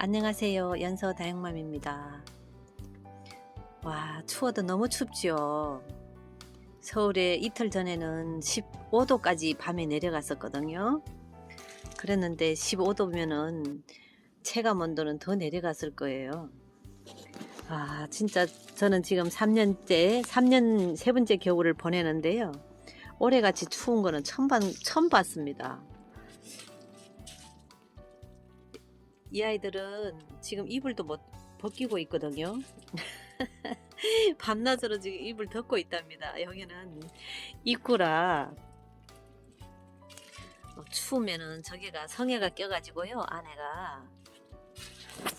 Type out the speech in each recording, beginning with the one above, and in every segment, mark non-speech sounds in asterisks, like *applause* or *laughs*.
안녕하세요. 연서 다영맘입니다. 와, 추워도 너무 춥죠. 서울에 이틀 전에는 15도까지 밤에 내려갔었거든요. 그랬는데 15도면은 체감 온도는 더 내려갔을 거예요. 아, 진짜 저는 지금 3년째, 3년 세 번째 겨울을 보내는데요. 올해같이 추운 거는 처음, 봤, 처음 봤습니다. 이 아이들은 지금 이불도 못 벗기고 있거든요. *laughs* 밤낮으로 지금 이불 덮고 있답니다. 여기는 입구라 어, 추우면은 저기가 성에가 껴가지고요. 안에가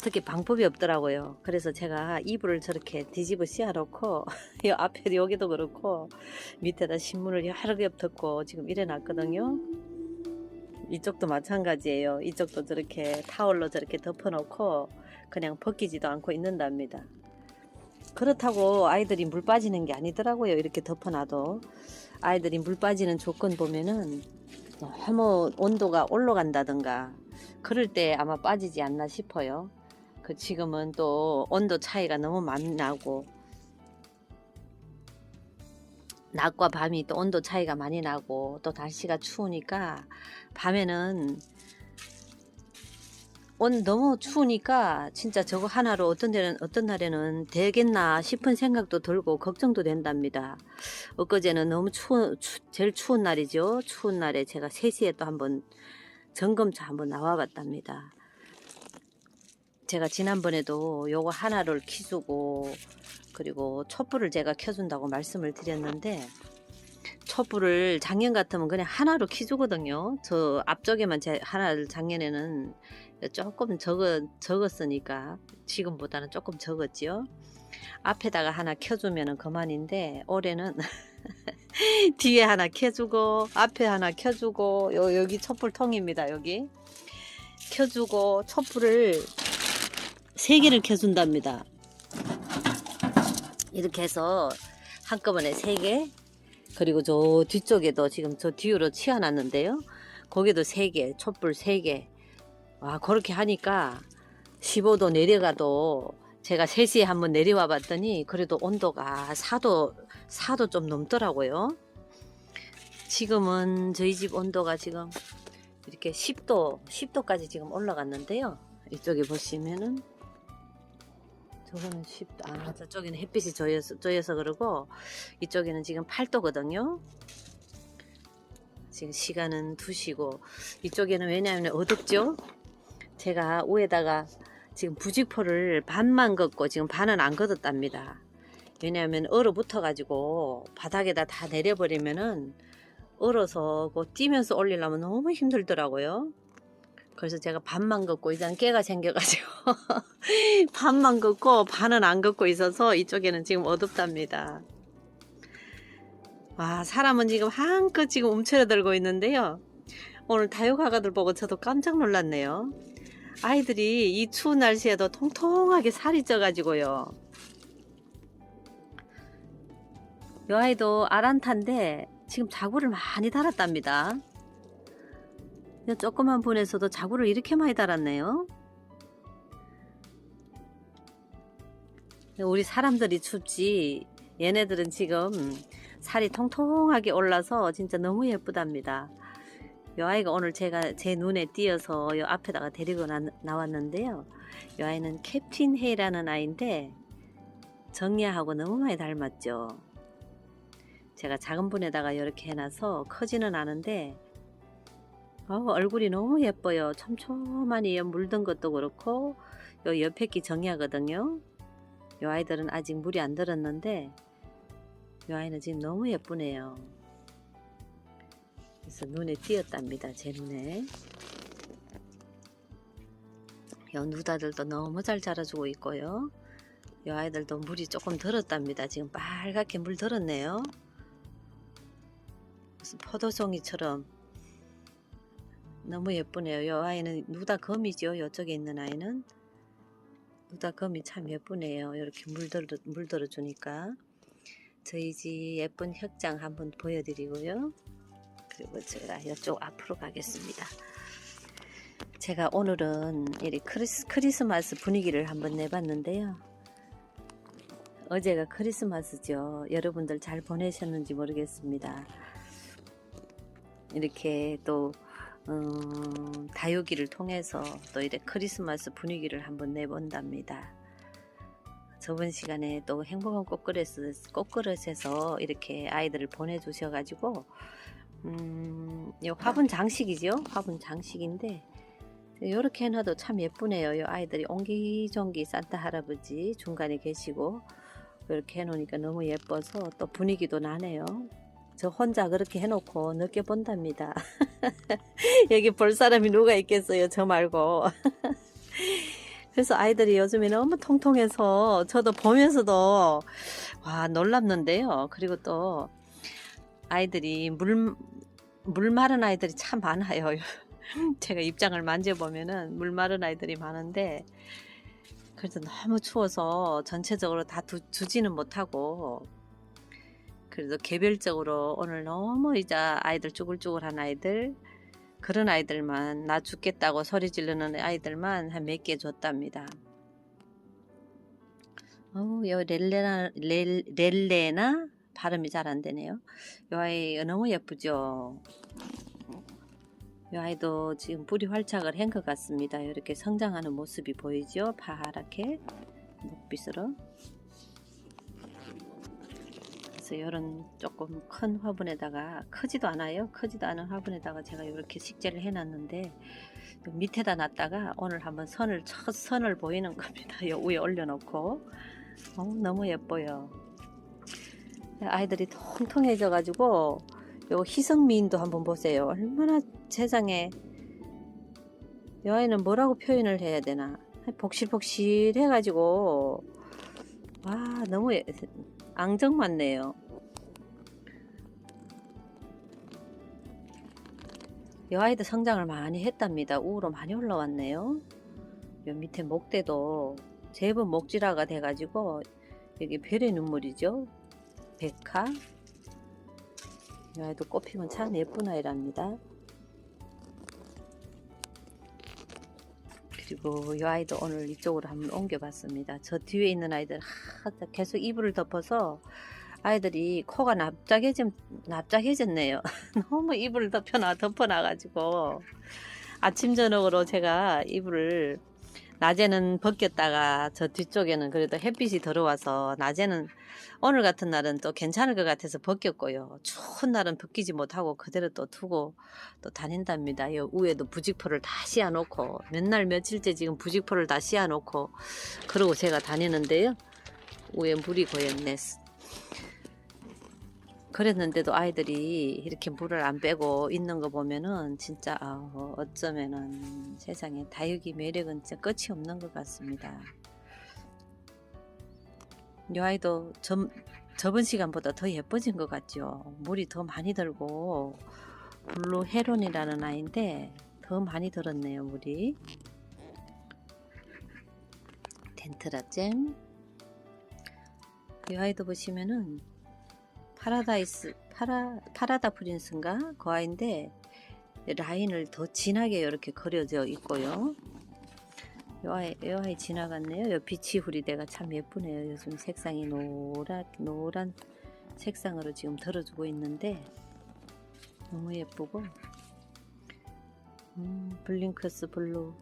특히 방법이 없더라고요. 그래서 제가 이불을 저렇게 뒤집어 씌워놓고 *laughs* 이 앞에 여기도 그렇고 밑에다 신문을 여러 개 덮고 지금 이래놨거든요. 이쪽도 마찬가지예요. 이쪽도 저렇게 타월로 저렇게 덮어놓고 그냥 벗기지도 않고 있는답니다. 그렇다고 아이들이 물 빠지는 게 아니더라고요. 이렇게 덮어놔도 아이들이 물 빠지는 조건 보면은 너무 온도가 올라간다든가 그럴 때 아마 빠지지 않나 싶어요. 그 지금은 또 온도 차이가 너무 많이 나고 낮과 밤이 또 온도 차이가 많이 나고 또 날씨가 추우니까 밤에는 온 너무 추우니까 진짜 저거 하나로 어떤 데는 어떤 날에는 되겠나 싶은 생각도 들고 걱정도 된답니다. 엊그제는 너무 추워 추, 제일 추운 날이죠. 추운 날에 제가 3시에 또 한번 점검차 한번 나와 봤답니다. 제가 지난번에도 요거 하나를 키우고 그리고 촛불을 제가 켜준다고 말씀을 드렸는데 촛불을 작년 같으면 그냥 하나로 키주거든요. 저 앞쪽에만 제 하나를 작년에는 조금 적어, 적었으니까 지금보다는 조금 적었지요. 앞에다가 하나 켜주면 그만인데 올해는 *laughs* 뒤에 하나 켜주고 앞에 하나 켜주고 요, 여기 촛불통입니다. 여기 켜주고 촛불을 세 개를 켜준답니다. 이렇게 해서 한꺼번에 세 개, 그리고 저 뒤쪽에도 지금 저 뒤로 치워놨는데요. 거기도 세 개, 촛불 세 개. 와, 그렇게 하니까 15도 내려가도 제가 3시에 한번 내려와 봤더니 그래도 온도가 4도, 4도 좀 넘더라고요. 지금은 저희 집 온도가 지금 이렇게 10도, 10도까지 지금 올라갔는데요. 이쪽에 보시면은 저거는 10, 아, 저쪽에는 햇빛이 져여서, 져여서 그러고, 이쪽에는 지금 8도거든요. 지금 시간은 2시고, 이쪽에는 왜냐하면 어둡죠? 제가 위에다가 지금 부직포를 반만 걷고, 지금 반은 안 걷었답니다. 왜냐하면 얼어붙어 가지고, 바닥에다 다 내려버리면은, 얼어서 그 뛰면서 올리려면 너무 힘들더라고요. 그래서 제가 반만 걷고 이제는 깨가 생겨가지고 *laughs* 반만 걷고 반은 안 걷고 있어서 이쪽에는 지금 어둡답니다. 와 사람은 지금 한껏 지금 움츠러들고 있는데요. 오늘 다육아가들 보고 저도 깜짝 놀랐네요. 아이들이 이 추운 날씨에도 통통하게 살이 쪄가지고요. 이 아이도 아란타인데 지금 자구를 많이 달았답니다. 이 조그만 분에서도 자구를 이렇게 많이 달았네요. 우리 사람들이 춥지 얘네들은 지금 살이 통통하게 올라서 진짜 너무 예쁘답니다. 이 아이가 오늘 제가 제 눈에 띄어서 이 앞에다가 데리고 나, 나왔는데요. 이 아이는 캡틴 헤이라는 아이인데 정리하고 너무 많이 닮았죠. 제가 작은 분에다가 이렇게 해놔서 커지는 않은데 어, 얼굴이 너무 예뻐요. 촘촘하니 물든 것도 그렇고 요 옆에 끼 정이하거든요. 요 아이들은 아직 물이 안 들었는데 요 아이는 지금 너무 예쁘네요. 그래서 눈에 띄었답니다. 제 눈에. 요 누다들도 너무 잘 자라주고 있고요. 요 아이들도 물이 조금 들었답니다. 지금 빨갛게 물 들었네요. 무슨 포도송이처럼 너무 예쁘네요. 이 아이는 누다 검이죠. 이쪽에 있는 아이는 누다 검이 참 예쁘네요. 이렇게 물들어 물들어 주니까 저희 집 예쁜 흑장 한번 보여드리고요. 그리고 제가 이쪽 앞으로 가겠습니다. 제가 오늘은 이 크리스, 크리스마스 분위기를 한번 내봤는데요. 어제가 크리스마스죠. 여러분들 잘 보내셨는지 모르겠습니다. 이렇게 또 음, 다육이를 통해서 또 이렇게 크리스마스 분위기를 한번 내본답니다. 저번 시간에 또 행복한 꽃그릇, 꽃그릇에서 이렇게 아이들을 보내주셔가지고 음, 요 화분 장식이죠. 화분 장식인데 이렇게 해놔도 참 예쁘네요. 이 아이들이 옹기종기 산타 할아버지 중간에 계시고 이렇게 해놓으니까 너무 예뻐서 또 분위기도 나네요. 저 혼자 그렇게 해놓고 느껴본답니다. *laughs* 여기 볼 사람이 누가 있겠어요. 저 말고. *laughs* 그래서 아이들이 요즘에 너무 통통해서 저도 보면서도 와 놀랍는데요. 그리고 또 아이들이 물, 물 마른 아이들이 참 많아요. *laughs* 제가 입장을 만져보면은 물 마른 아이들이 많은데 그래도 너무 추워서 전체적으로 다 두, 두지는 못하고 그래도 개별적으로 오늘 너무 이제 아이들 쭈글쭈글한 아이들 그런 아이들만 나 죽겠다고 소리 지르는 아이들만 한 몇 개 줬답니다. 어우, 요 렐레나 렐, 렐레나 발음이 잘 안 되네요. 요 아이 너무 예쁘죠. 이 아이도 지금 뿌리 활착을 한 것 같습니다. 이렇게 성장하는 모습이 보이죠? 파랗게 녹빛으로. 그래서 이런 조금 큰 화분에다가 크지도 않아요. 크지도 않은 화분에다가 제가 이렇게 식재를 해놨는데 밑에다 놨다가 오늘 한번 선을 첫 선을 보이는 겁니다. *laughs* 요 위에 올려놓고 어, 너무 예뻐요. 아이들이 통통해져 가지고 요 희성미인도 한번 보세요. 얼마나 세상에 이 아이는 뭐라고 표현을 해야 되나 복실복실 해가지고 와 너무 예- 앙증 많네요. 이 아이도 성장을 많이 했답니다. 우로 많이 올라왔네요. 요 밑에 목대도 제법 목질화가 돼가지고 여기 별의 눈물이죠. 백화 이 아이도 꽃피면 참 예쁜 아이랍니다. 그리고 이 아이도 오늘 이쪽으로 한번 옮겨봤습니다. 저 뒤에 있는 아이들 하, 계속 이불을 덮어서 아이들이 코가 납작해진, 납작해졌네요. *laughs* 너무 이불을 덮여놔, 덮어놔가지고 아침 저녁으로 제가 이불을 낮에는 벗겼다가 저 뒤쪽에는 그래도 햇빛이 들어와서 낮에는 오늘 같은 날은 또 괜찮을 것 같아서 벗겼고요. 추운 날은 벗기지 못하고 그대로 또 두고 또 다닌답니다. 요 위에도 부직포를 다 씌워놓고 몇 날 며칠째 지금 부직포를 다 씌워놓고 그러고 제가 다니는데요. 위에 물이 고였네. 그랬는데도 아이들이 이렇게 물을 안 빼고 있는 거 보면은 진짜 아, 어쩌면은 세상에 다육이 매력은 진짜 끝이 없는 것 같습니다. 이 아이도 전, 저번 시간보다 더 예뻐진 것 같죠. 물이 더 많이 들고 블루 헤론이라는 아이인데 더 많이 들었네요 물이. 덴트라잼. 이 아이도 보시면은 파라다이스 파라 파라다 프린스인가 그 아이인데 라인을 더 진하게 이렇게 그려져 있고요. 요 아이, 요 아이 지나갔네요. 요 빛이 후리대가 참 예쁘네요. 요즘 색상이 노란 노란 색상으로 지금 들어주고 있는데 너무 예쁘고 음, 블링크스 블루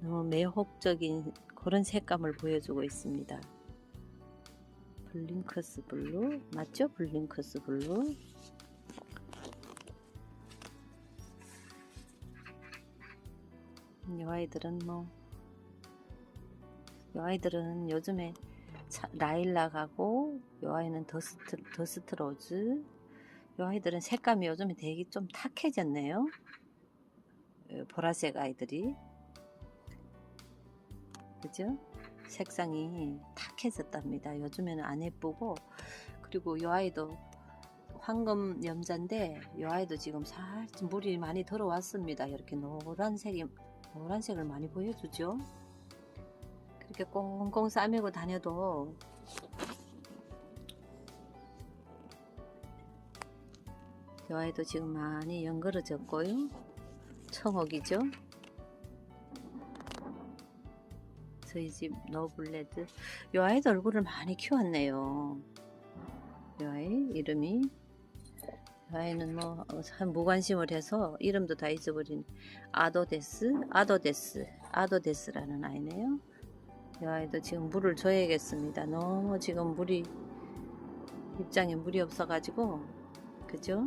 너무 매혹적인 그런 색감을 보여주고 있습니다. 블링크스 블루? 맞죠? 블링크스 블루? 이 아이들은 뭐 이 아이들은 요즘에 차- 라일락하고 이 아이는 더스트, 더스트 로즈. 이 아이들은 색감이 요즘에 되게 좀 탁해졌네요. 어, 보라색 아이들이. 그죠? 색상이 탁해졌답니다. 요즘에는 안 예쁘고 그리고 이 아이도 황금 염자인데 이 아이도 지금 살짝 물이 많이 들어왔습니다. 이렇게 노란색이 노란색을 많이 보여주죠. 그렇게 꽁꽁 싸매고 다녀도 이 아이도 지금 많이 연그러졌고요. 청옥이죠. 저희 집 노블레드 요 아이도 얼굴을 많이 키웠네요 요 아이 이름이 요 아이는 뭐 참 무관심을 해서 이름도 다 잊어버린 아도데스 아도데스 아도데스라는 아이네요 이 아이도 지금 물을 줘야겠습니다. 너무 지금 물이 입장에 물이 없어 가지고 그죠?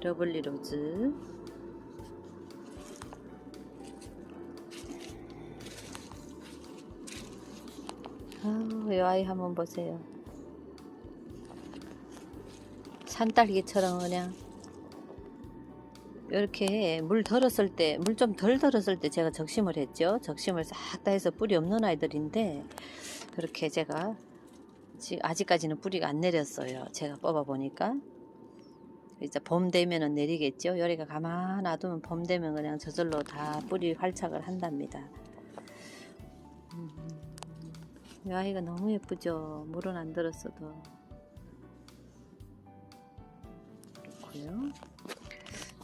러블리 로즈 아, 이 아이 한번 보세요. 산딸기처럼 그냥 이렇게 물 덜었을 때, 물 좀 덜 덜었을 때 제가 적심을 했죠. 적심을 싹 다 해서 뿌리 없는 아이들인데, 그렇게 제가, 아직까지는 뿌리가 안 내렸어요. 제가 뽑아 보니까. 이제 봄 되면은 내리겠죠. 요리가 가만 놔두면 봄 되면 그냥 저절로 다 뿌리 활착을 한답니다. 음, 이 아이가 너무 예쁘죠. 물은 안 들었어도. 그렇고요.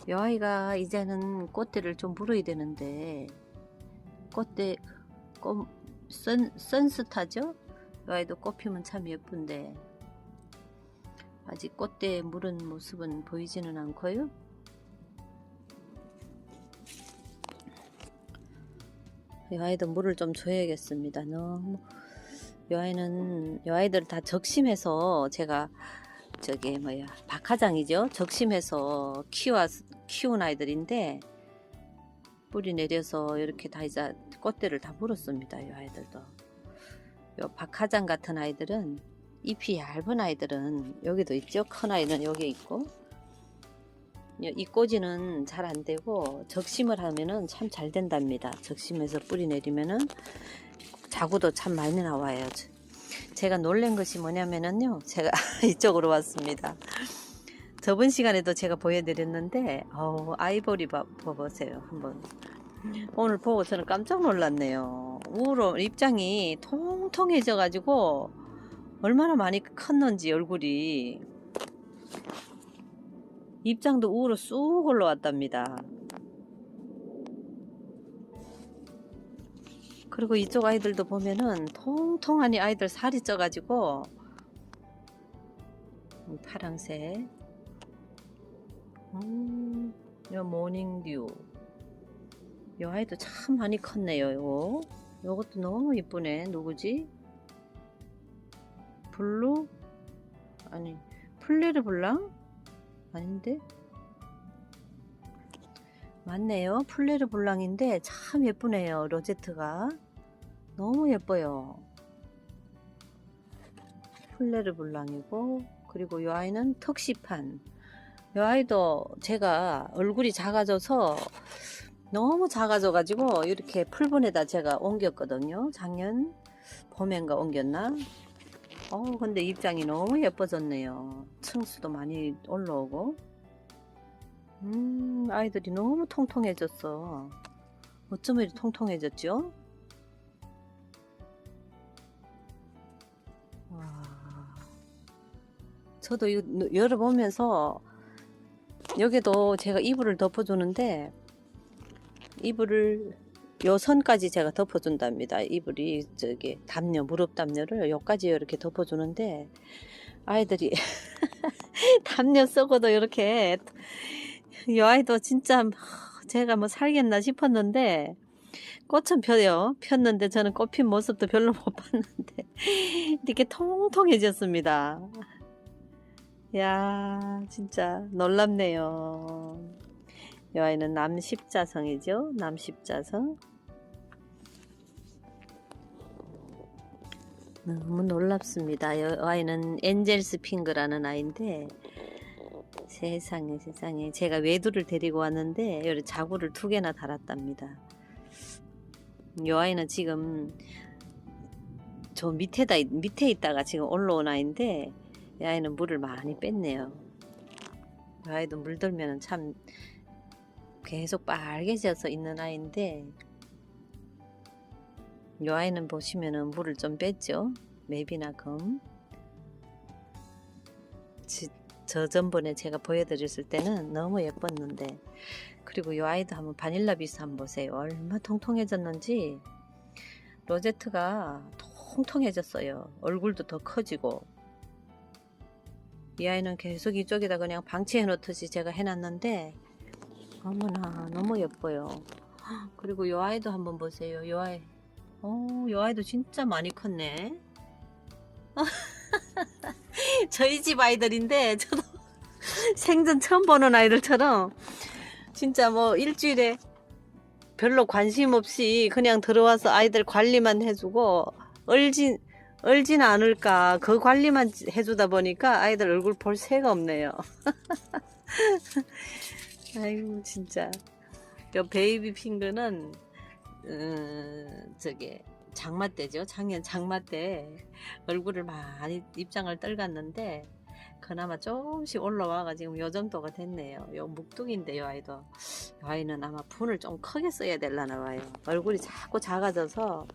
이 아이가 이제는 꽃대를 좀 물어야 되는데 꽃대 꽃 선, 선스타죠? 이 아이도 꽃 피면 참 예쁜데 아직 꽃대에 물은 모습은 보이지는 않고요. 이 아이도 물을 좀 줘야겠습니다. 너무 이 아이는 이 아이들 다 적심해서 제가 저기 뭐야 박하장이죠. 적심해서 키워 키운 아이들인데 뿌리 내려서 이렇게 다 이제 꽃대를 다 물었습니다. 이 아이들도. 요 박하장 같은 아이들은 잎이 얇은 아이들은 여기도 있죠. 큰 아이는 여기 있고 이 꼬지는 잘 안 되고 적심을 하면은 참 잘 된답니다. 적심해서 뿌리 내리면은 자구도 참 많이 나와요. 제가 놀란 것이 뭐냐면은요. 제가 *laughs* 이쪽으로 왔습니다. 저번 시간에도 제가 보여드렸는데 어우, 아이보리 봐, 보세요 한번 오늘 보고 저는 깜짝 놀랐네요 우로 입장이 통통해져 가지고 얼마나 많이 컸는지 얼굴이 입장도 우로 쑥 올라왔답니다 그리고 이쪽 아이들도 보면은 통통하니 아이들 살이 쪄가지고 파랑색 음, 요 모닝듀. 요 아이도 참 많이 컸네요, 요거. 요것도 너무 이쁘네. 누구지? 블루? 아니, 플레르 블랑? 아닌데? 맞네요. 플레르 블랑인데 참 예쁘네요. 로제트가. 너무 예뻐요. 플레르 블랑이고, 그리고 요 아이는 턱시판. 이 아이도 제가 얼굴이 작아져서 너무 작아져 가지고 이렇게 풀분에다 제가 옮겼거든요. 작년 봄엔가 옮겼나? 어 근데 입장이 너무 예뻐졌네요. 층수도 많이 올라오고. 음 아이들이 너무 통통해졌어. 어쩜 이리 통통해졌죠? 저도 이거 열어보면서 여기도 제가 이불을 덮어주는데 이불을 요 선까지 제가 덮어준답니다. 이불이 저기 담요 무릎 담요를 여기까지 이렇게 덮어주는데 아이들이 *laughs* 담요 썩어도 이렇게 이 아이도 진짜 제가 뭐 살겠나 싶었는데 꽃은 펴요 폈는데 저는 꽃핀 모습도 별로 못 봤는데 *laughs* 이렇게 통통해졌습니다. 야 진짜 놀랍네요. 이 아이는 남십자성이죠. 남십자성. 너무 놀랍습니다. 이 아이는 엔젤스 핑크라는 아이인데 세상에 세상에 제가 외두를 데리고 왔는데 여기 자구를 두 개나 달았답니다. 이 아이는 지금 저 밑에다 밑에 있다가 지금 올라온 아이인데 이 아이는 물을 많이 뺐네요. 이 아이도 물 들면 참 계속 빨개져서 있는 아이인데 이 아이는 보시면은 물을 좀 뺐죠. 맵이나 검. 지, 저 전번에 제가 보여드렸을 때는 너무 예뻤는데 그리고 이 아이도 한번 바닐라 비스 한번 보세요. 얼마 통통해졌는지 로제트가 통통해졌어요. 얼굴도 더 커지고 이 아이는 계속 이쪽에다 그냥 방치해 놓듯이 제가 해놨는데 어머나 너무 예뻐요. 그리고 이 아이도 한번 보세요. 이 아이, 어, 이 아이도 진짜 많이 컸네. *laughs* 저희 집 아이들인데 저도 *laughs* 생전 처음 보는 아이들처럼 진짜 뭐 일주일에 별로 관심 없이 그냥 들어와서 아이들 관리만 해주고 얼진 얼진 않을까 그 관리만 해주다 보니까 아이들 얼굴 볼 새가 없네요. *laughs* 아이고 진짜 요 베이비 핑크는 음, 저게 장마 때죠. 작년 장마 때 얼굴을 많이 입장을 떨갔는데 그나마 조금씩 올라와가 지금 요 정도가 됐네요. 요 묵둥인데 요 아이도 요 아이는 아마 분을 좀 크게 써야 될라나 봐요. 얼굴이 자꾸 작아져서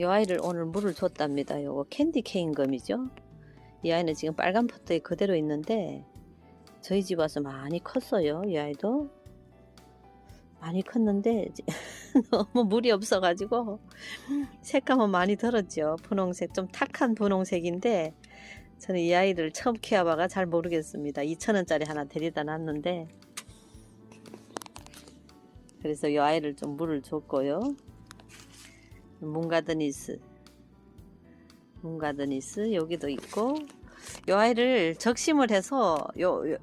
이 아이를 오늘 물을 줬답니다. 요거 캔디 케인 검이죠. 이 아이는 지금 빨간 포트에 그대로 있는데 저희 집 와서 많이 컸어요. 이 아이도 많이 컸는데 *laughs* 너무 물이 없어가지고 색감은 많이 들었죠. 분홍색 좀 탁한 분홍색인데 저는 이 아이를 처음 키워봐가 잘 모르겠습니다. 2,000원짜리 하나 데려다 놨는데 그래서 이 아이를 좀 물을 줬고요. 문가드니스 문가드니스 여기도 있고 이 아이를 적심을 해서 요, 요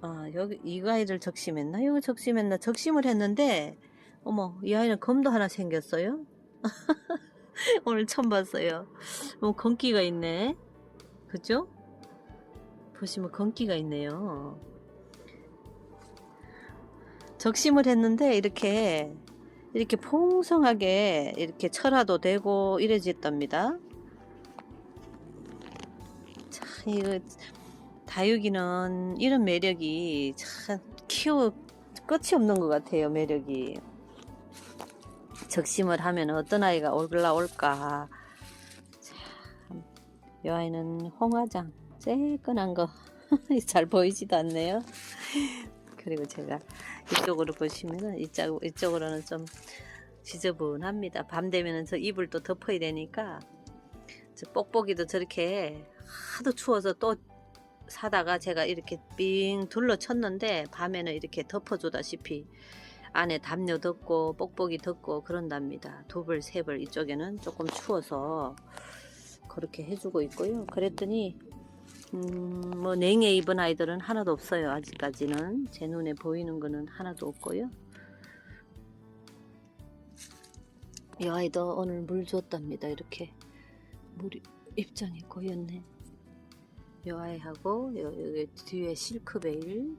아, 여기 이 아이를 적심했나? 이거 적심했나? 적심을 했는데 어머 이 아이는 검도 하나 생겼어요. *laughs* 오늘 처음 봤어요. 뭐 건기가 있네. 그죠? 보시면 건기가 있네요. 적심을 했는데 이렇게 이렇게 풍성하게 이렇게 철화도 되고 이래졌답니다. 참 이거 다육이는 이런 매력이 참 키워 끝이 없는 것 같아요 매력이. 적심을 하면 어떤 아이가 올라올까. 참 이 아이는 홍화장 쬐끈한 거. *laughs* 잘 보이지도 않네요. 그리고 제가 이쪽으로 보시면은 이쪽, 이쪽으로는 좀 지저분합니다 밤 되면은 저 이불 또 덮어야 되니까 저 뽁뽁이도 저렇게 하도 추워서 또 사다가 제가 이렇게 삥 둘러쳤는데 밤에는 이렇게 덮어주다시피 안에 담요 덮고 뽁뽁이 덮고 그런답니다. 두 벌, 세벌 이쪽에는 조금 추워서 그렇게 해주고 있고요. 그랬더니 음, 뭐 냉해 입은 아이들은 하나도 없어요. 아직까지는 제 눈에 보이는 거는 하나도 없고요. 이 아이도 오늘 물 줬답니다. 이렇게 물이 입장이 고였네. 요 아이하고 요, 여기 뒤에 실크베일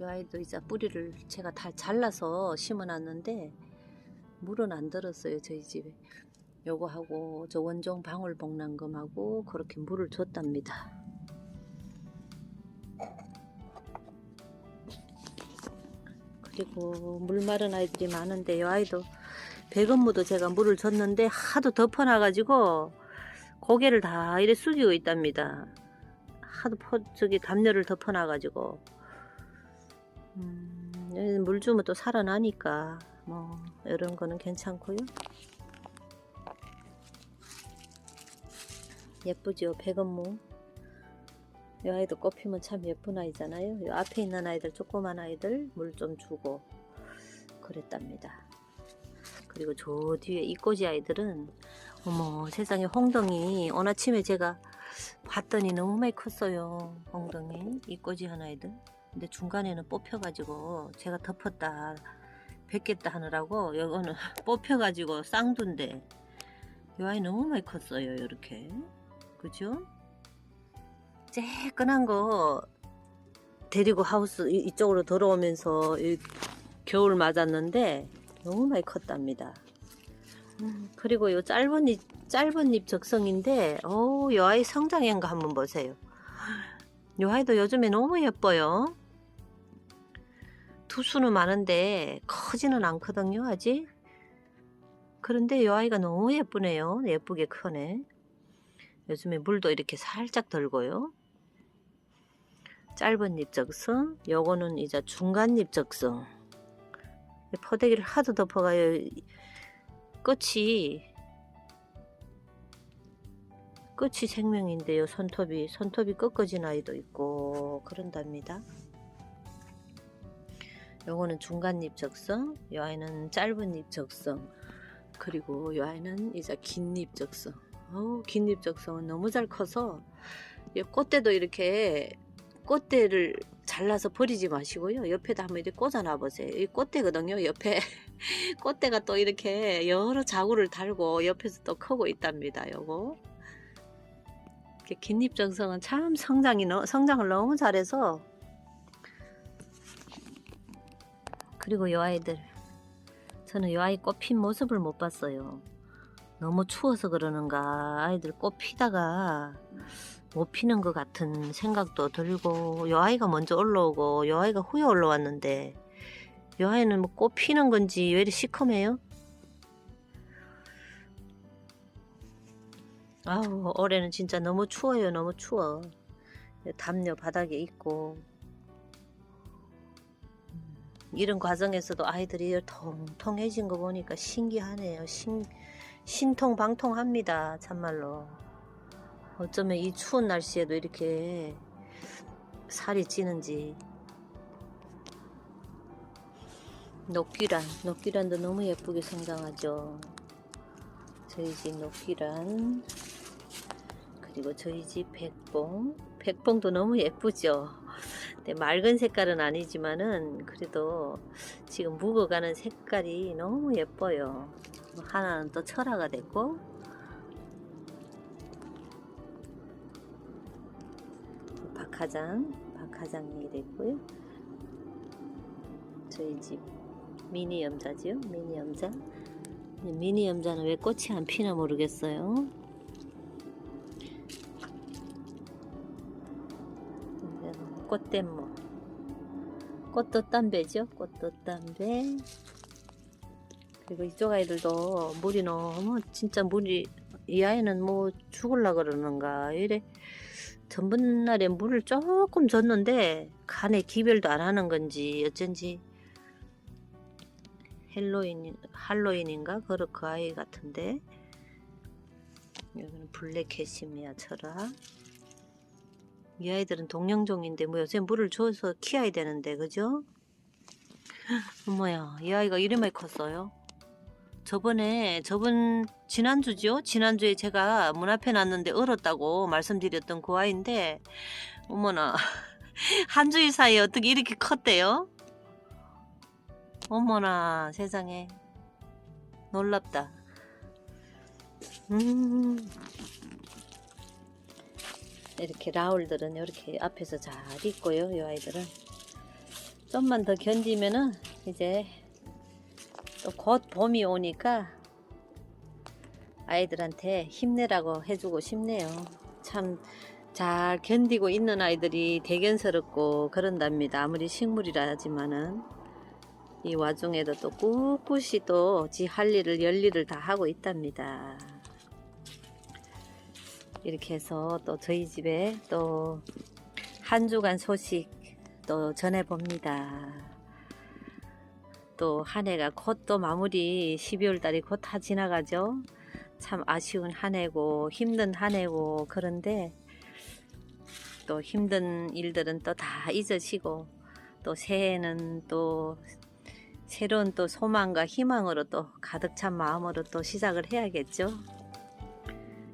요 아이도 이제 뿌리를 제가 다 잘라서 심어놨는데 물은 안 들었어요 저희 집에 요거 하고 저 원종 방울복랑금하고 그렇게 물을 줬답니다 그리고 물 마른 아이들이 많은데 요 아이도 백원무도 제가 물을 줬는데 하도 덮어놔가지고 고개를 다 이래 숙이고 있답니다 하도 퍼, 저기 담요를 덮어놔가지고 음, 물 주면 또 살아나니까 뭐 이런 거는 괜찮고요. 예쁘죠 백원무. 이 아이도 꽃피면 참 예쁜 아이잖아요. 이 앞에 있는 아이들 조그만 아이들 물 좀 주고 그랬답니다. 그리고 저 뒤에 이 꼬지 아이들은 어머 세상에 홍덩이 오늘 아침에 제가 봤더니 너무 많이 컸어요 엉덩이 이꼬지 하나이들 근데 중간에는 뽑혀가지고 제가 덮었다 뱉겠다 하느라고 이거는 *laughs* 뽑혀가지고 쌍두인데 이 아이 너무 많이 컸어요 이렇게 그죠 쬐끈한 거 데리고 하우스 이- 이쪽으로 들어오면서 이 겨울 맞았는데 너무 많이 컸답니다 음, 그리고 요 짧은 잎, 짧은 잎 적성인데, 오, 요 아이 성장한 거 한번 보세요. 요 아이도 요즘에 너무 예뻐요. 두수는 많은데, 크지는 않거든요, 아직. 그런데 요 아이가 너무 예쁘네요. 예쁘게 크네. 요즘에 물도 이렇게 살짝 들고요. 짧은 잎 적성, 요거는 이제 중간 잎 적성. 포대기를 하도 덮어가요. 끝이 끝이 생명인데요. 손톱이 손톱이 꺾어진 아이도 있고 그런답니다. 요거는 중간 잎 적성, 요 아이는 짧은 잎 적성, 그리고 요 아이는 이제 긴 잎 적성. 어우, 긴잎 적성은 너무 잘 커서 이 꽃대도 이렇게 꽃대를 잘라서 버리지 마시고요. 옆에다 한번 이렇게 꽂아놔 보세요. 이 꽃대거든요. 옆에 *laughs* 꽃대가 또 이렇게 여러 자구를 달고 옆에서 또 크고 있답니다. 요거. 이렇게 긴잎 정성은 참 성장이 너- 성장을 너무 잘해서 그리고 요 아이들 저는 요 아이 꽃 핀 모습을 못 봤어요. 너무 추워서 그러는가 아이들 꽃 피다가 못 피는 것 같은 생각도 들고 요 아이가 먼저 올라오고 요 아이가 후에 올라왔는데 요 아이는 뭐 꽃 피는 건지 왜 이리 시커매요? 아우 올해는 진짜 너무 추워요 너무 추워. 담요 바닥에 있고. 음, 이런 과정에서도 아이들이 통통해진 거 보니까 신기하네요. 신, 신통방통합니다 참말로 어쩌면 이 추운 날씨에도 이렇게 살이 찌는지. 녹귀란 녹귀란도 너무 예쁘게 성장하죠. 저희 집 녹귀란 그리고 저희 집 백봉. 백봉도 너무 예쁘죠. 근데 맑은 색깔은 아니지만은 그래도 지금 묵어가는 색깔이 너무 예뻐요. 하나는 또 철화가 됐고 박하장 박하장이 됐고요. 저희 집 미니 염자지요? 미니 염자? 미니 염자는 왜 꽃이 안 피나 모르겠어요. 꽃댐모. 꽃도 담배죠? 꽃도 담배. 그리고 이쪽 아이들도 물이 너무 진짜 물이 이 아이는 뭐 죽을라 그러는가 이래 전번날에 물을 조금 줬는데 간에 기별도 안 하는 건지 어쩐지 헬로윈 할로윈인가? 그런 그 아이 같은데. 여기는 블랙 캐시미아 철아 이 아이들은 동령종인데 뭐 요새 물을 줘서 키워야 되는데 그죠? *laughs* 어머야 이 아이가 이름이 컸어요 저번에 저번 지난주죠? 지난주에 제가 문 앞에 놨는데 얼었다고 말씀드렸던 그 아이인데 어머나 *laughs* 한 주일 사이에 어떻게 이렇게 컸대요? 어머나 세상에. 놀랍다. 음. 이렇게 라울들은 이렇게 앞에서 잘 있고요 이 아이들은. 좀만 더 견디면은 이제 또 곧 봄이 오니까 아이들한테 힘내라고 해주고 싶네요. 참 잘 견디고 있는 아이들이 대견스럽고 그런답니다. 아무리 식물이라 하지만은. 이 와중에도 또 꿋꿋이 또 지 할 일을 열 일을 다 하고 있답니다. 이렇게 해서 또 저희 집에 또 한 주간 소식 또 전해봅니다. 또 한 해가 곧 또 마무리 12월 달이 곧 다 지나가죠. 참 아쉬운 한 해고 힘든 한 해고 그런데 또 힘든 일들은 또 다 잊으시고 또 새해는 또 새로운 또 소망과 희망으로 또 가득 찬 마음으로 또 시작을 해야겠죠.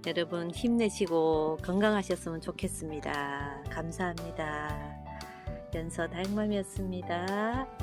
여러분 힘내시고 건강하셨으면 좋겠습니다. 감사합니다. 연서 다육맘이었습니다.